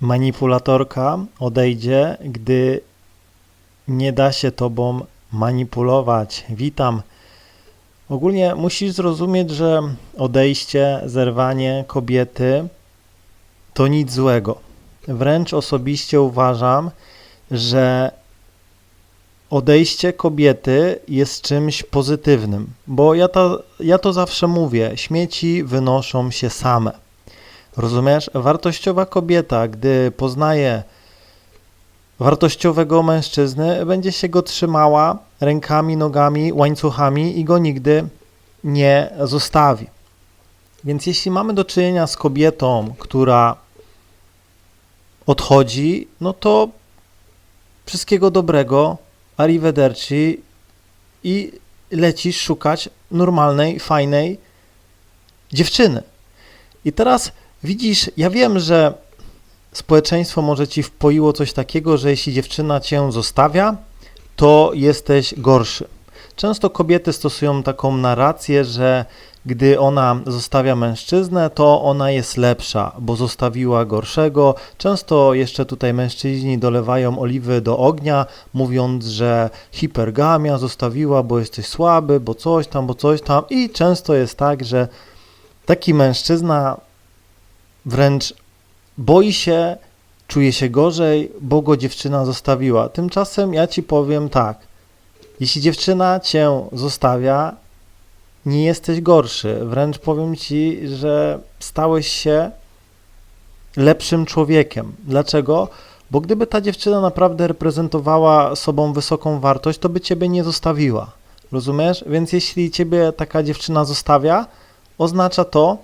Manipulatorka odejdzie, gdy nie da się tobą manipulować. Witam. Ogólnie musisz zrozumieć, że odejście, zerwanie kobiety to nic złego. Wręcz osobiście uważam, że odejście kobiety jest czymś pozytywnym, bo ja to, ja to zawsze mówię, śmieci wynoszą się same. Rozumiesz? Wartościowa kobieta, gdy poznaje wartościowego mężczyzny, będzie się go trzymała rękami, nogami, łańcuchami i go nigdy nie zostawi. Więc jeśli mamy do czynienia z kobietą, która odchodzi, no to wszystkiego dobrego, arrivederci i lecisz szukać normalnej, fajnej dziewczyny. I teraz widzisz, ja wiem, że społeczeństwo może ci wpoiło coś takiego, że jeśli dziewczyna cię zostawia, to jesteś gorszy. Często kobiety stosują taką narrację, że gdy ona zostawia mężczyznę, to ona jest lepsza, bo zostawiła gorszego. Często jeszcze tutaj mężczyźni dolewają oliwy do ognia, mówiąc, że hipergamia zostawiła, bo jesteś słaby, bo coś tam, bo coś tam. I często jest tak, że taki mężczyzna wręcz boi się, czuje się gorzej, bo go dziewczyna zostawiła. Tymczasem ja ci powiem tak. Jeśli dziewczyna cię zostawia, nie jesteś gorszy. Wręcz powiem ci, że stałeś się lepszym człowiekiem. Dlaczego? Bo gdyby ta dziewczyna naprawdę reprezentowała sobą wysoką wartość, to by ciebie nie zostawiła. Rozumiesz? Więc jeśli ciebie taka dziewczyna zostawia, oznacza to,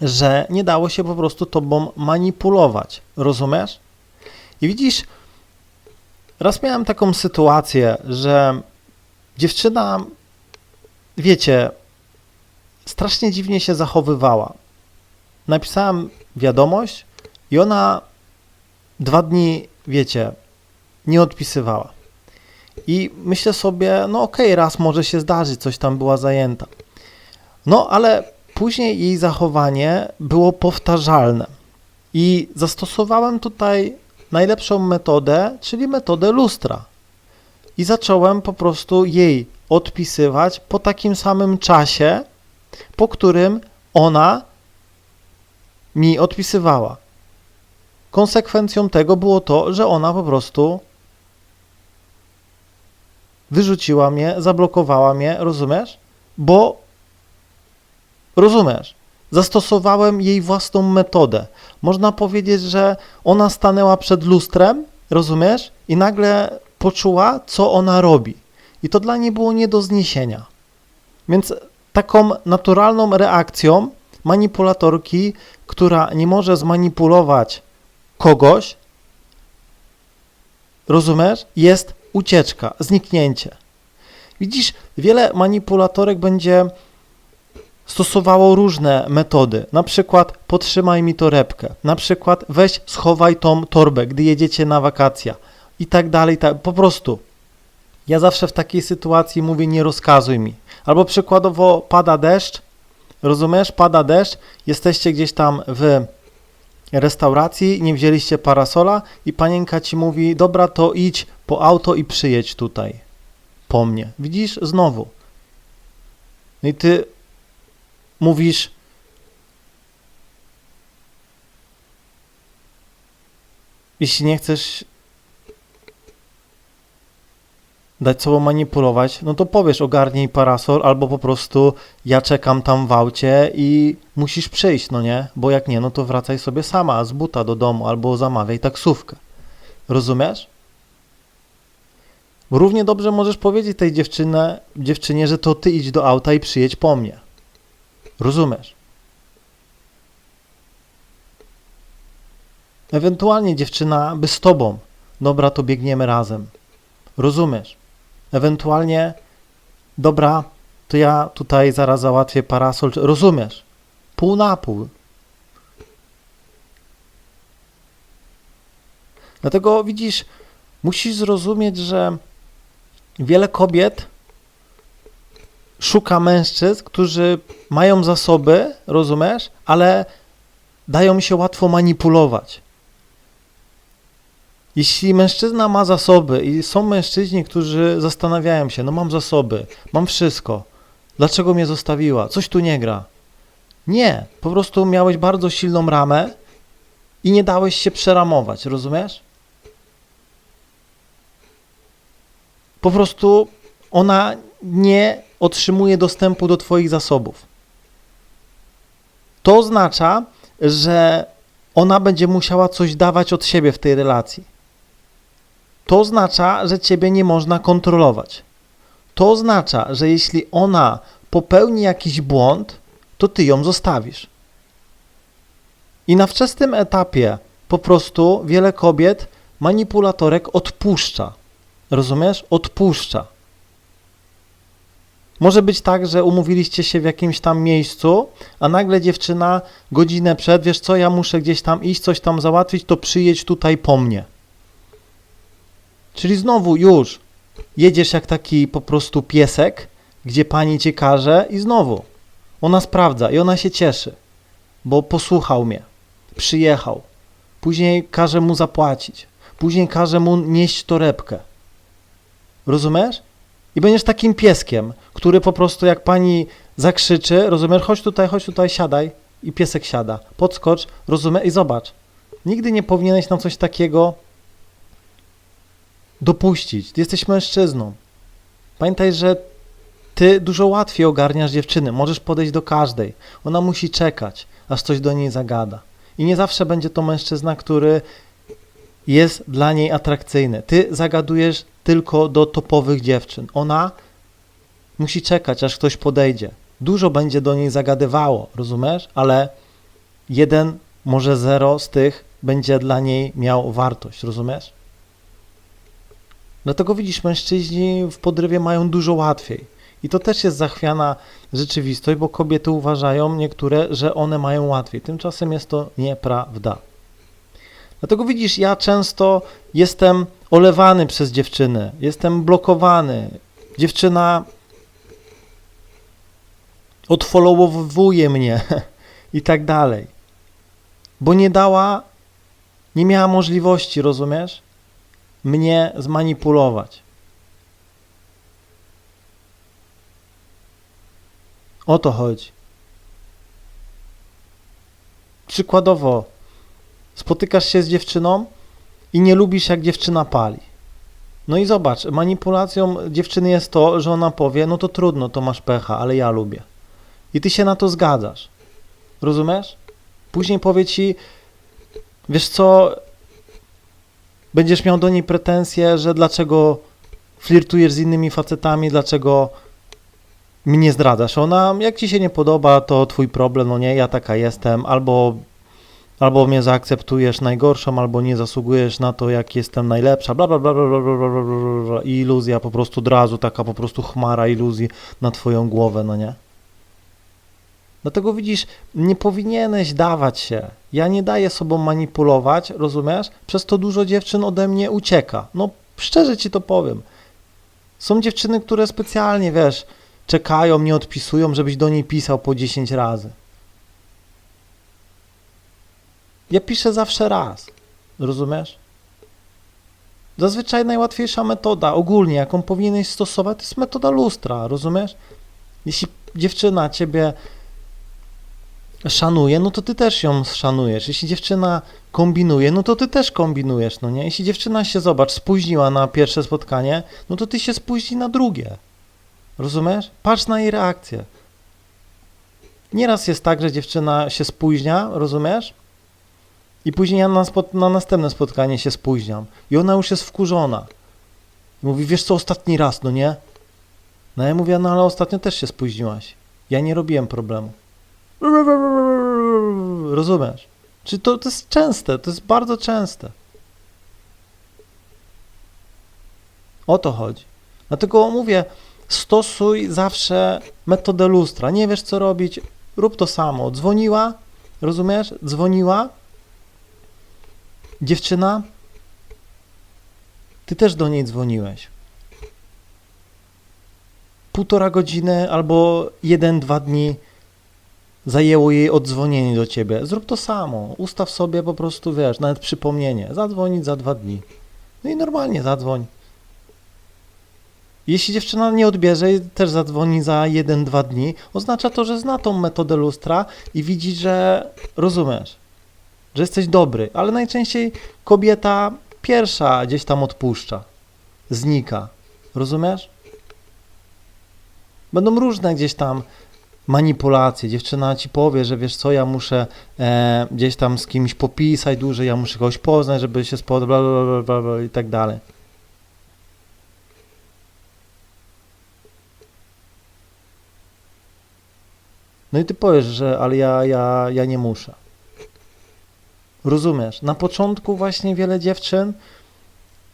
że nie dało się po prostu tobą manipulować. Rozumiesz? I widzisz, raz miałem taką sytuację, że dziewczyna, wiecie, strasznie dziwnie się zachowywała. Napisałem wiadomość i ona dwa dni, wiecie, nie odpisywała. I myślę sobie, no okej, raz może się zdarzyć, coś tam była zajęta. No ale później jej zachowanie było powtarzalne. I zastosowałem tutaj najlepszą metodę, czyli metodę lustra. I zacząłem po prostu jej odpisywać po takim samym czasie, po którym ona mi odpisywała. Konsekwencją tego było to, że ona po prostu wyrzuciła mnie, zablokowała mnie, rozumiesz? Bo Rozumiesz? Zastosowałem jej własną metodę. Można powiedzieć, że ona stanęła przed lustrem, rozumiesz? I nagle poczuła, co ona robi. I to dla niej było nie do zniesienia. Więc taką naturalną reakcją manipulatorki, która nie może zmanipulować kogoś, rozumiesz, jest ucieczka, zniknięcie. Widzisz, wiele manipulatorek będzie stosowało różne metody, na przykład podtrzymaj mi torebkę, na przykład weź schowaj tą torbę, gdy jedziecie na wakacje i tak dalej, tak, po prostu. Ja zawsze w takiej sytuacji mówię nie rozkazuj mi. Albo przykładowo pada deszcz, rozumiesz, pada deszcz, jesteście gdzieś tam w restauracji, nie wzięliście parasola i panienka ci mówi, dobra to idź po auto i przyjedź tutaj po mnie. Widzisz? Znowu. No i ty mówisz, jeśli nie chcesz dać sobą manipulować, no to powiesz ogarnij parasol albo po prostu ja czekam tam w aucie i musisz przyjść, no nie? Bo jak nie, no to wracaj sobie sama z buta do domu albo zamawiaj taksówkę. Rozumiesz? Równie dobrze możesz powiedzieć tej dziewczynę, dziewczynie, że to ty idź do auta i przyjedź po mnie. Rozumiesz? Ewentualnie dziewczyna by z tobą. Dobra, to biegniemy razem. Rozumiesz? Ewentualnie, dobra, to ja tutaj zaraz załatwię parasol. Rozumiesz? Pół na pół. Dlatego widzisz, musisz zrozumieć, że wiele kobiet szuka mężczyzn, którzy mają zasoby, rozumiesz, ale dają się łatwo manipulować. Jeśli mężczyzna ma zasoby i są mężczyźni, którzy zastanawiają się, no mam zasoby, mam wszystko, dlaczego mnie zostawiła, coś tu nie gra. Nie, po prostu miałeś bardzo silną ramę i nie dałeś się przeramować, rozumiesz? Po prostu ona nie otrzymuje dostępu do Twoich zasobów. To oznacza, że ona będzie musiała coś dawać od siebie w tej relacji. To oznacza, że Ciebie nie można kontrolować. To oznacza, że jeśli ona popełni jakiś błąd, to Ty ją zostawisz. I na wczesnym etapie po prostu wiele kobiet manipulatorek odpuszcza. Rozumiesz? Odpuszcza. Może być tak, że umówiliście się w jakimś tam miejscu, a nagle dziewczyna godzinę przed, wiesz co, ja muszę gdzieś tam iść, coś tam załatwić, to przyjedź tutaj po mnie. Czyli znowu już jedziesz jak taki po prostu piesek, gdzie pani cię każe i znowu ona sprawdza i ona się cieszy, bo posłuchał mnie, przyjechał. Później każe mu zapłacić, później każe mu nieść torebkę. Rozumiesz? I będziesz takim pieskiem, który po prostu jak pani zakrzyczy, rozumiesz, chodź tutaj, chodź tutaj, siadaj i piesek siada. Podskocz, rozumiesz, i zobacz. Nigdy nie powinieneś na coś takiego dopuścić. Ty jesteś mężczyzną. Pamiętaj, że ty dużo łatwiej ogarniasz dziewczyny. Możesz podejść do każdej. Ona musi czekać, aż coś do niej zagada. I nie zawsze będzie to mężczyzna, który jest dla niej atrakcyjny. Ty zagadujesz tylko do topowych dziewczyn. Ona musi czekać, aż ktoś podejdzie. Dużo będzie do niej zagadywało, rozumiesz? Ale jeden, może zero z tych będzie dla niej miał wartość, rozumiesz? Dlatego widzisz, mężczyźni w podrywie mają dużo łatwiej. I to też jest zachwiana rzeczywistość, bo kobiety uważają niektóre, że one mają łatwiej. Tymczasem jest to nieprawda. Dlatego widzisz, ja często jestem olewany przez dziewczyny, jestem blokowany. Dziewczyna odfollowowuje mnie i tak dalej. Bo nie dała, nie miała możliwości, rozumiesz? Mnie zmanipulować. O to chodzi. Przykładowo, spotykasz się z dziewczyną i nie lubisz, jak dziewczyna pali. No i zobacz, manipulacją dziewczyny jest to, że ona powie, no to trudno, to masz pecha, ale ja lubię. I ty się na to zgadzasz. Rozumiesz? Później powie ci, wiesz co, będziesz miał do niej pretensje, że dlaczego flirtujesz z innymi facetami, dlaczego mnie zdradzasz. Ona, jak ci się nie podoba, to twój problem, no nie, ja taka jestem, albo, albo mnie zaakceptujesz najgorszą, albo nie zasługujesz na to, jak jestem najlepsza, bla bla bla bla bla bla, bla, bla. i iluzja po prostu od razu, taka po prostu chmara iluzji na twoją głowę, no nie? Dlatego widzisz, nie powinieneś dawać się. Ja nie daję sobą manipulować, rozumiesz? Przez to dużo dziewczyn ode mnie ucieka. No szczerze ci to powiem. Są dziewczyny, które specjalnie, wiesz, czekają, nie odpisują, żebyś do niej pisał po 10 razy. Ja piszę zawsze raz. Rozumiesz? Zazwyczaj najłatwiejsza metoda, ogólnie, jaką powinieneś stosować, to jest metoda lustra, rozumiesz? Jeśli dziewczyna ciebie szanuje, no to ty też ją szanujesz. Jeśli dziewczyna kombinuje, no to ty też kombinujesz, no nie? Jeśli dziewczyna się, zobacz, spóźniła na pierwsze spotkanie, no to ty się spóźni na drugie. Rozumiesz? Patrz na jej reakcję. Nieraz jest tak, że dziewczyna się spóźnia, rozumiesz? I później ja na, na następne spotkanie się spóźniam. I ona już jest wkurzona. I mówi, wiesz co, ostatni raz, no nie? No ja mówię, no ale ostatnio też się spóźniłaś. Ja nie robiłem problemu. Rozumiesz? Czy to, to jest częste, to jest bardzo częste. O to chodzi. Dlatego mówię, stosuj zawsze metodę lustra. Nie wiesz co robić, rób to samo. Dzwoniła, rozumiesz? Dzwoniła. Dziewczyna, ty też do niej dzwoniłeś. Półtora godziny albo jeden, dwa dni zajęło jej odzwonienie do ciebie. Zrób to samo. Ustaw sobie po prostu, wiesz, nawet przypomnienie. Zadzwonić za dwa dni. No i normalnie zadzwoń. Jeśli dziewczyna nie odbierze i też zadzwoni za 1-2 dni, oznacza to, że zna tą metodę lustra i widzi, że rozumiesz, że jesteś dobry, ale najczęściej kobieta pierwsza gdzieś tam odpuszcza, znika. Rozumiesz? Będą różne gdzieś tam manipulacje. Dziewczyna ci powie, że wiesz co, ja muszę e, gdzieś tam z kimś popisać dłużej, ja muszę kogoś poznać, żeby się spodobać, bla, bla, bla, bla, i tak dalej. No i ty powiesz, że ale ja, ja, ja nie muszę. Rozumiesz? Na początku właśnie wiele dziewczyn,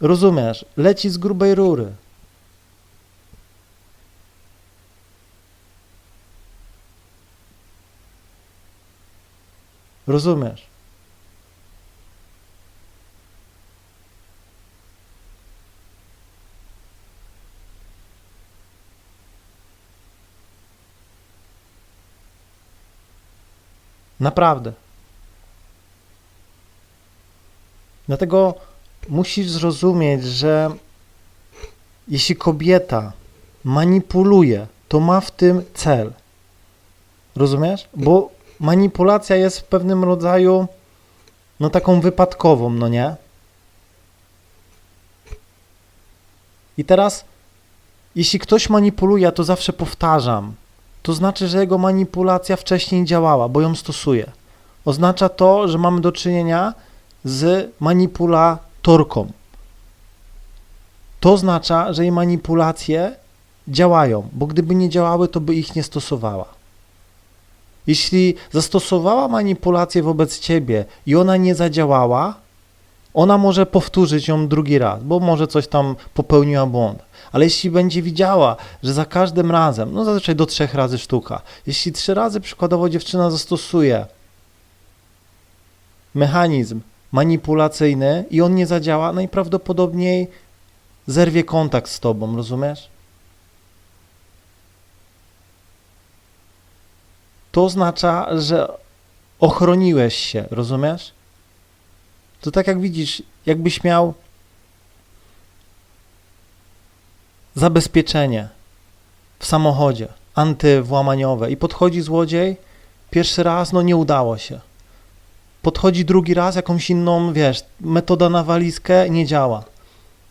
rozumiesz, leci z grubej rury. Rozumiesz? Naprawdę. Dlatego musisz zrozumieć, że jeśli kobieta manipuluje, to ma w tym cel. Rozumiesz? Bo manipulacja jest w pewnym rodzaju, no taką wypadkową, no nie? I teraz, jeśli ktoś manipuluje, to zawsze powtarzam, to znaczy, że jego manipulacja wcześniej działała, bo ją stosuje. Oznacza to, że mamy do czynienia z manipulatorką. To oznacza, że jej manipulacje działają, bo gdyby nie działały, to by ich nie stosowała. Jeśli zastosowała manipulację wobec ciebie i ona nie zadziałała, ona może powtórzyć ją drugi raz, bo może coś tam popełniła błąd. Ale jeśli będzie widziała, że za każdym razem, no zazwyczaj do trzech razy sztuka, jeśli trzy razy przykładowo dziewczyna zastosuje mechanizm manipulacyjny i on nie zadziała, najprawdopodobniej zerwie kontakt z tobą, rozumiesz? To oznacza, że ochroniłeś się, rozumiesz? To tak jak widzisz, jakbyś miał zabezpieczenie w samochodzie antywłamaniowe i podchodzi złodziej, pierwszy raz, no nie udało się. Podchodzi drugi raz, jakąś inną, wiesz, metoda na walizkę nie działa.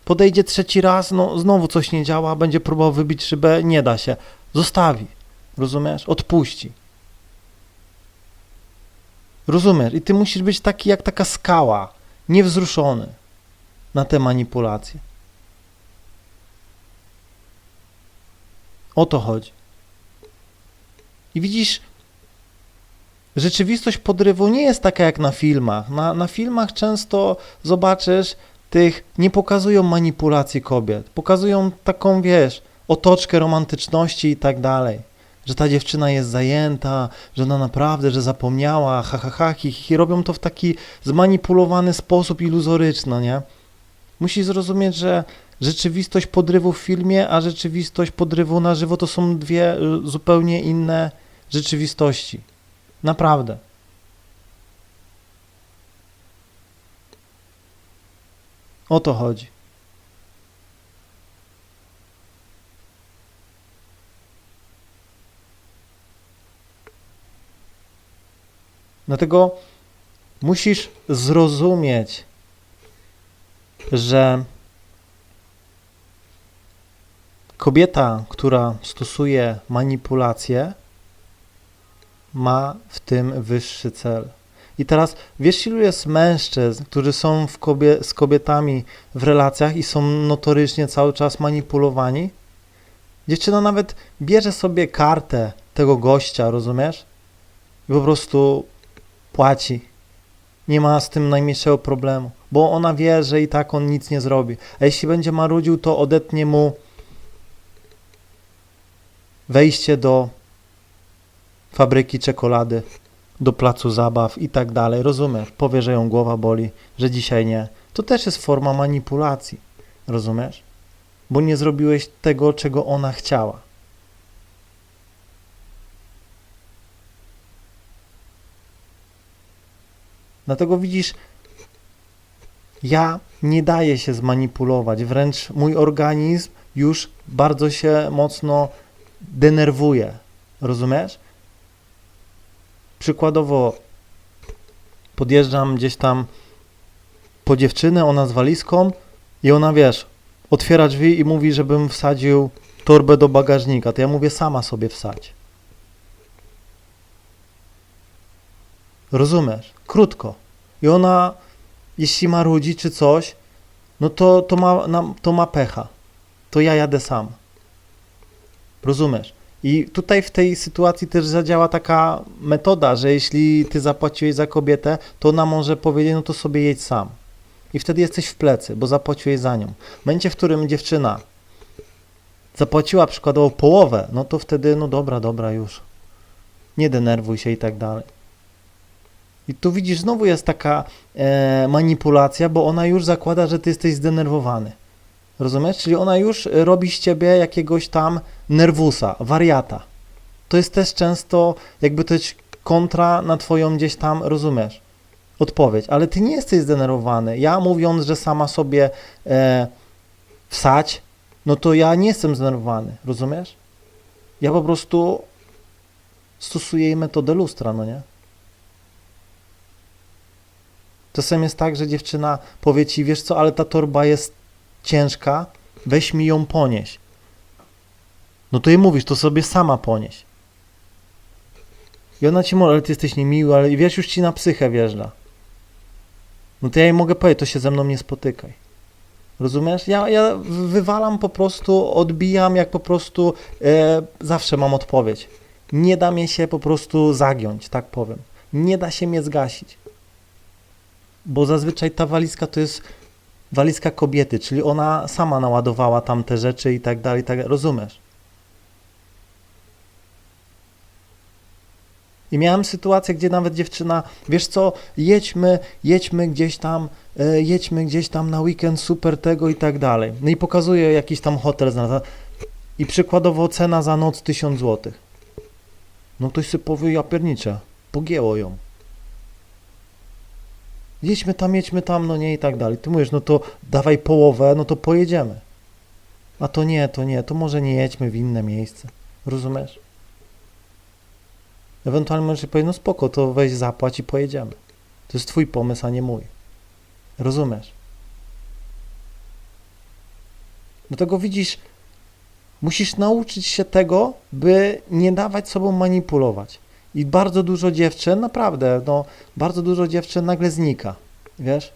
Podejdzie trzeci raz, no znowu coś nie działa, będzie próbował wybić szybę, nie da się. Zostawi, rozumiesz? Odpuści. Rozumiesz? I ty musisz być taki jak taka skała, niewzruszony na te manipulacje. O to chodzi. I widzisz, rzeczywistość podrywu nie jest taka jak na filmach. Na, na filmach często zobaczysz, tych nie pokazują manipulacji kobiet. Pokazują taką, wiesz, otoczkę romantyczności i tak dalej. Że ta dziewczyna jest zajęta, że ona naprawdę, że zapomniała, ha, ha, ha, hi, hi. Robią to w taki zmanipulowany sposób iluzoryczny, nie? Musisz zrozumieć, że rzeczywistość podrywu w filmie, a rzeczywistość podrywu na żywo to są dwie y, zupełnie inne rzeczywistości. Naprawdę. O to chodzi. Dlatego musisz zrozumieć, że kobieta, która stosuje manipulację, ma w tym wyższy cel. I teraz wiesz, ilu jest mężczyzn, którzy są w kobie, z kobietami w relacjach i są notorycznie cały czas manipulowani? Dziewczyna nawet bierze sobie kartę tego gościa, rozumiesz? I po prostu płaci. Nie ma z tym najmniejszego problemu, bo ona wie, że i tak on nic nie zrobi. A jeśli będzie marudził, to odetnie mu wejście do fabryki czekolady, do placu zabaw i tak dalej. Rozumiesz? Powie, że ją głowa boli, że dzisiaj nie. To też jest forma manipulacji. Rozumiesz? Bo nie zrobiłeś tego, czego ona chciała. Dlatego widzisz, Ja nie daję się zmanipulować, wręcz mój organizm już bardzo się mocno denerwuje. Rozumiesz? Przykładowo podjeżdżam gdzieś tam po dziewczynę, ona z walizką i ona, wiesz, otwiera drzwi i mówi, żebym wsadził torbę do bagażnika. To ja mówię, sama sobie wsadź. Rozumiesz? Krótko. I ona, jeśli ma ludzi czy coś, no to, to, ma, to ma pecha. To ja jadę sam. Rozumiesz? I tutaj w tej sytuacji też zadziała taka metoda, że jeśli ty zapłaciłeś za kobietę, to ona może powiedzieć, no to sobie jedź sam. I wtedy jesteś w plecy, bo zapłaciłeś za nią. W momencie, w którym dziewczyna zapłaciła przykładowo połowę, no to wtedy, no dobra, dobra, już. Nie denerwuj się i tak dalej. I tu widzisz, znowu jest taka e, manipulacja, bo ona już zakłada, że ty jesteś zdenerwowany. Rozumiesz? Czyli ona już robi z ciebie jakiegoś tam nerwusa, wariata. To jest też często jakby to jest kontra na twoją gdzieś tam, rozumiesz, odpowiedź. Ale ty nie jesteś zdenerwowany. Ja mówiąc, że sama sobie e, wsać, no to ja nie jestem zdenerwowany, rozumiesz? Ja po prostu stosuję jej metodę lustra, no nie? Czasem jest tak, że dziewczyna powie ci, wiesz co, ale ta torba jest ciężka, weź mi ją ponieść. No to jej mówisz, to sobie sama ponieś. I ona ci mówi, ale ty jesteś niemiły, ale wiesz, już ci na psychę wjeżdża. No to ja jej mogę powiedzieć, to się ze mną nie spotykaj. Rozumiesz? Ja, ja wywalam po prostu, odbijam, jak po prostu e, zawsze mam odpowiedź. Nie da mnie się po prostu zagiąć, tak powiem. Nie da się mnie zgasić. Bo zazwyczaj ta walizka to jest walizka kobiety, czyli ona sama naładowała tam te rzeczy i tak dalej, tak. Rozumiesz? I miałem sytuację, gdzie nawet dziewczyna, wiesz co, jedźmy, jedźmy gdzieś tam, e, jedźmy gdzieś tam na weekend, super tego i tak dalej. No i pokazuje jakiś tam hotel. I przykładowo cena za noc 1000 zł. No ktoś sobie powie, ja pierniczę, pogięło ją. Jedźmy tam, jedźmy tam, no nie i tak dalej. Ty mówisz, no to dawaj połowę, no to pojedziemy. A to nie, to nie, to może nie jedźmy w inne miejsce. Rozumiesz? Ewentualnie możesz powiedzieć, no spoko, to weź zapłać i pojedziemy. To jest twój pomysł, a nie mój. Rozumiesz? Dlatego widzisz, musisz nauczyć się tego, by nie dawać sobą manipulować. I bardzo dużo dziewczyn, naprawdę, no, bardzo dużo dziewczyn nagle znika. Wiesz?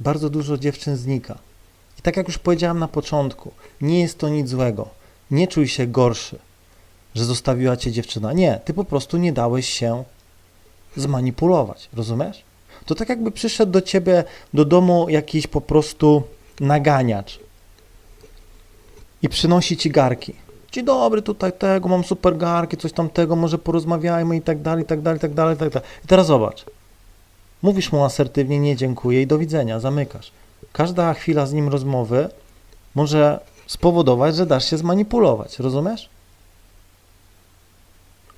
Bardzo dużo dziewczyn znika. I tak jak już powiedziałem na początku, nie jest to nic złego. Nie czuj się gorszy, że zostawiła cię dziewczyna. Nie, ty po prostu nie dałeś się zmanipulować. Rozumiesz? To tak jakby przyszedł do ciebie do domu jakiś po prostu naganiacz i przynosi ci garki. Dzień dobry, tutaj tego, mam super garki, coś tamtego, może porozmawiajmy i tak dalej, i tak dalej, i tak dalej, i tak dalej. I teraz zobacz. Mówisz mu asertywnie, nie dziękuję i do widzenia, zamykasz. Każda chwila z nim rozmowy może spowodować, że dasz się zmanipulować, rozumiesz?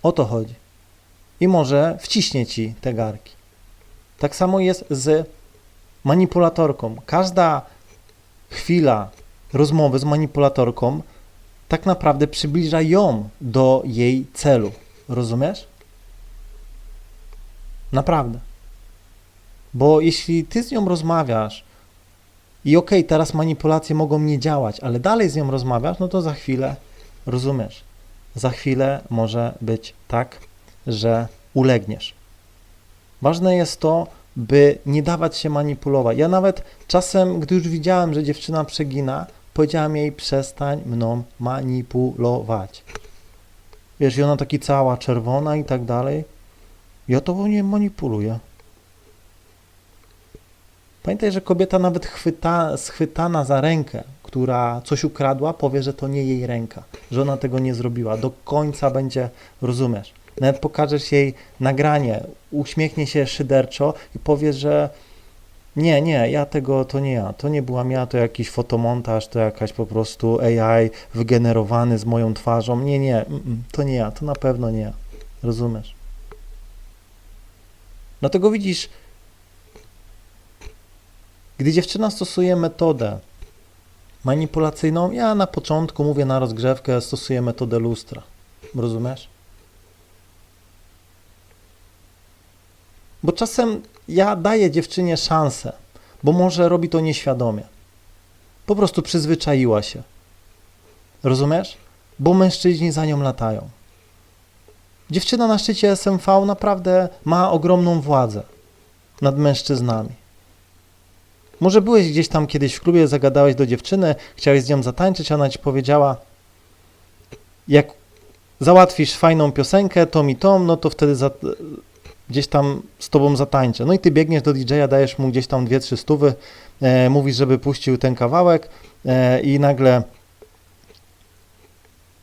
O to chodzi. I może wciśnie ci te garki. Tak samo jest z manipulatorką. Każda chwila rozmowy z manipulatorką tak naprawdę przybliża ją do jej celu. Rozumiesz? Naprawdę. Bo jeśli ty z nią rozmawiasz i okej, okay, teraz manipulacje mogą nie działać, ale dalej z nią rozmawiasz, no to za chwilę, rozumiesz, za chwilę może być tak, że ulegniesz. Ważne jest to, by nie dawać się manipulować. Ja nawet czasem, gdy już widziałem, że dziewczyna przegina, powiedziałem jej, przestań mną manipulować. Wiesz, i ona taki cała czerwona i tak dalej. Ja to nie manipuluję. Pamiętaj, że kobieta nawet chwyta, schwytana za rękę, która coś ukradła, powie, że to nie jej ręka, że ona tego nie zrobiła. Do końca będzie, rozumiesz. Nawet pokażesz jej nagranie, uśmiechnie się szyderczo i powie, że nie, nie, ja tego, to nie ja, to nie byłam ja, to jakiś fotomontaż, to jakaś po prostu AI wygenerowany z moją twarzą. Nie, nie, mm, to nie ja, to na pewno nie ja. Rozumiesz? Dlatego widzisz, gdy dziewczyna stosuje metodę manipulacyjną, ja na początku mówię na rozgrzewkę, stosuję metodę lustra. Rozumiesz? Bo czasem ja daję dziewczynie szansę, bo może robi to nieświadomie. Po prostu przyzwyczaiła się. Rozumiesz? Bo mężczyźni za nią latają. Dziewczyna na szczycie SMV naprawdę ma ogromną władzę nad mężczyznami. Może byłeś gdzieś tam kiedyś w klubie, zagadałeś do dziewczyny, chciałeś z nią zatańczyć, ona ci powiedziała, jak załatwisz fajną piosenkę, to mi tą, no to wtedy za, gdzieś tam z tobą zatańczę. No i ty biegniesz do DJ-a, dajesz mu gdzieś tam dwie, trzy stówy, e, mówisz, żeby puścił ten kawałek e, i nagle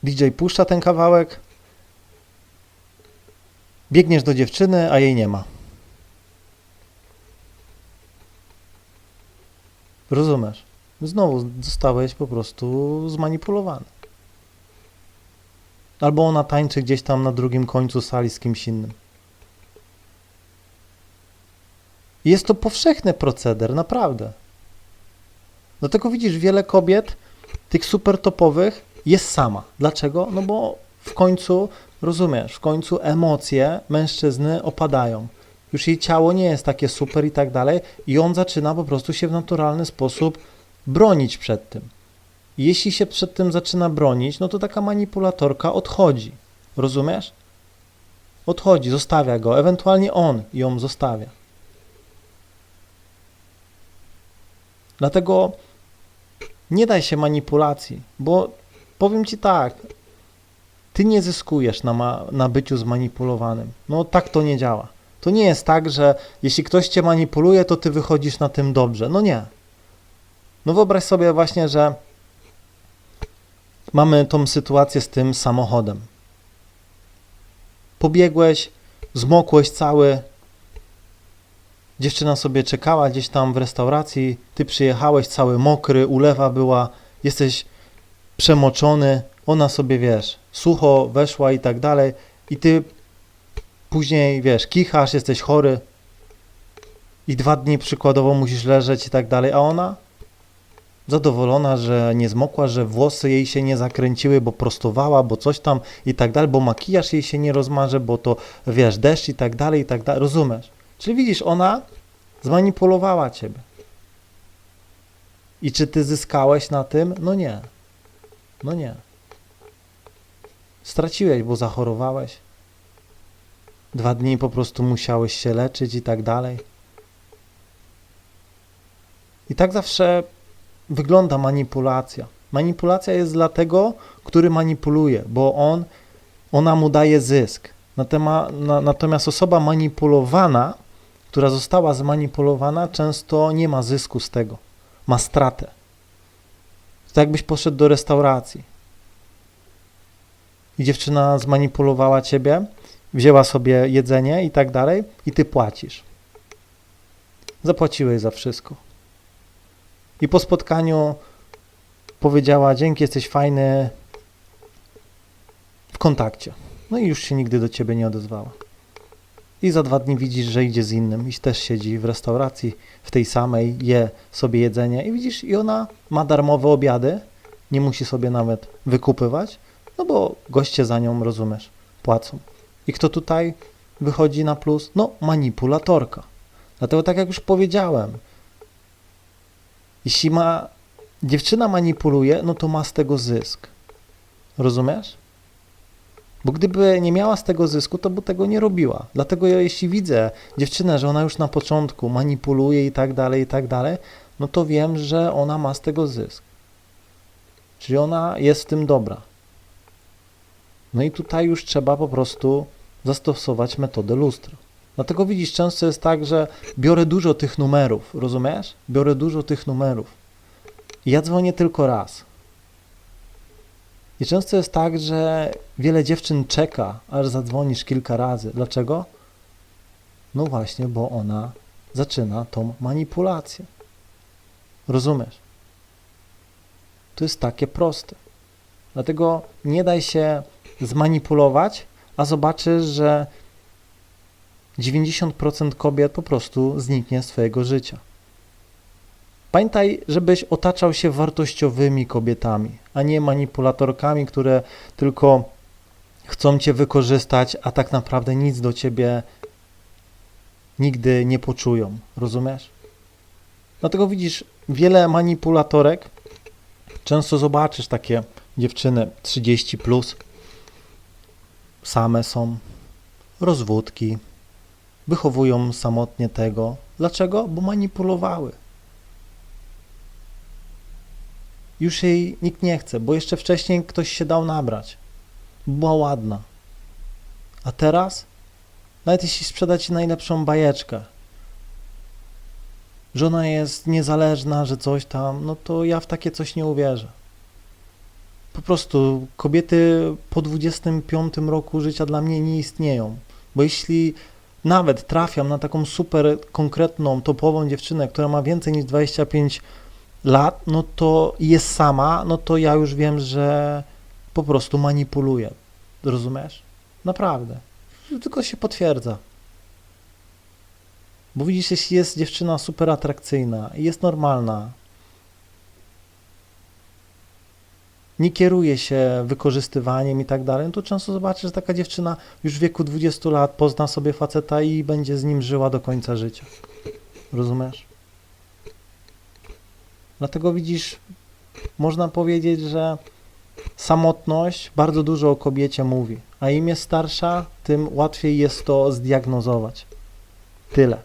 DJ puszcza ten kawałek, biegniesz do dziewczyny, a jej nie ma. Rozumiesz? Znowu zostałeś po prostu zmanipulowany. Albo ona tańczy gdzieś tam na drugim końcu sali z kimś innym. Jest to powszechny proceder, naprawdę. Dlatego widzisz, wiele kobiet, tych super topowych, jest sama. Dlaczego? No bo w końcu, rozumiesz, w końcu emocje mężczyzny opadają. Już jej ciało nie jest takie super i tak dalej, i on zaczyna po prostu się w naturalny sposób bronić przed tym. Jeśli się przed tym zaczyna bronić, no to taka manipulatorka odchodzi. Rozumiesz? Odchodzi, zostawia go, ewentualnie on ją zostawia. Dlatego nie daj się manipulacji, bo powiem ci tak, ty nie zyskujesz na, ma, na byciu zmanipulowanym. No tak to nie działa. To nie jest tak, że jeśli ktoś cię manipuluje, to ty wychodzisz na tym dobrze. No nie. No wyobraź sobie właśnie, że mamy tą sytuację z tym samochodem. Pobiegłeś, zmokłeś cały, dziewczyna sobie czekała gdzieś tam w restauracji, ty przyjechałeś cały mokry, ulewa była, jesteś przemoczony, ona sobie, wiesz, sucho weszła i tak dalej. I ty później, wiesz, kichasz, jesteś chory. I dwa dni przykładowo musisz leżeć i tak dalej, a ona zadowolona, że nie zmokła, że włosy jej się nie zakręciły, bo prostowała, bo coś tam i tak dalej, bo makijaż jej się nie rozmaże, bo to, wiesz, deszcz i tak dalej, i tak dalej, rozumiesz? Czyli widzisz, ona zmanipulowała ciebie. I czy ty zyskałeś na tym? No nie. No nie. Straciłeś, bo zachorowałeś. Dwa dni po prostu musiałeś się leczyć i tak dalej. I tak zawsze wygląda manipulacja. Manipulacja jest dla tego, który manipuluje, bo on, ona mu daje zysk. Natomiast osoba manipulowana, która została zmanipulowana, często nie ma zysku z tego. Ma stratę. To jakbyś poszedł do restauracji i dziewczyna zmanipulowała ciebie, wzięła sobie jedzenie i tak dalej, i ty płacisz. Zapłaciłeś za wszystko. I po spotkaniu powiedziała: Dzięki, jesteś fajny w kontakcie. No i już się nigdy do ciebie nie odezwała. I za dwa dni widzisz, że idzie z innym i też siedzi w restauracji, w tej samej, je sobie jedzenie i widzisz, i ona ma darmowe obiady, nie musi sobie nawet wykupywać, no bo goście za nią, rozumiesz, płacą. I kto tutaj wychodzi na plus? No, manipulatorka. Dlatego, tak jak już powiedziałem, jeśli ma dziewczyna manipuluje, no to ma z tego zysk. Rozumiesz? Bo gdyby nie miała z tego zysku, to by tego nie robiła. Dlatego ja, jeśli widzę dziewczynę, że ona już na początku manipuluje i tak dalej, i tak dalej, no to wiem, że ona ma z tego zysk. Czyli ona jest w tym dobra. No i tutaj już trzeba po prostu zastosować metodę lustra. Dlatego widzisz, często jest tak, że biorę dużo tych numerów, rozumiesz? Biorę dużo tych numerów. I ja dzwonię tylko raz. I często jest tak, że wiele dziewczyn czeka, aż zadzwonisz kilka razy. Dlaczego? No właśnie, bo ona zaczyna tą manipulację. Rozumiesz? To jest takie proste. Dlatego nie daj się zmanipulować, a zobaczysz, że 90% kobiet po prostu zniknie z twojego życia. Pamiętaj, żebyś otaczał się wartościowymi kobietami, a nie manipulatorkami, które tylko chcą cię wykorzystać, a tak naprawdę nic do ciebie nigdy nie poczują. Rozumiesz? Dlatego widzisz, wiele manipulatorek, często zobaczysz takie dziewczyny 30 plus, same są, rozwódki, wychowują samotnie tego. Dlaczego? Bo manipulowały. Już jej nikt nie chce, bo jeszcze wcześniej ktoś się dał nabrać. Była ładna. A teraz? Nawet jeśli sprzeda ci najlepszą bajeczkę, że ona jest niezależna, że coś tam, no to ja w takie coś nie uwierzę. Po prostu kobiety po 25 roku życia dla mnie nie istnieją. Bo jeśli nawet trafiam na taką super konkretną, topową dziewczynę, która ma więcej niż 25 lat, no to jest sama, no to ja już wiem, że po prostu manipuluje. Rozumiesz? Naprawdę. Tylko się potwierdza. Bo widzisz, jeśli jest dziewczyna super atrakcyjna i jest normalna, nie kieruje się wykorzystywaniem i tak dalej, no to często zobaczysz, że taka dziewczyna już w wieku 20 lat pozna sobie faceta i będzie z nim żyła do końca życia. Rozumiesz? Dlatego widzisz, można powiedzieć, że samotność bardzo dużo o kobiecie mówi, a im jest starsza, tym łatwiej jest to zdiagnozować. Tyle.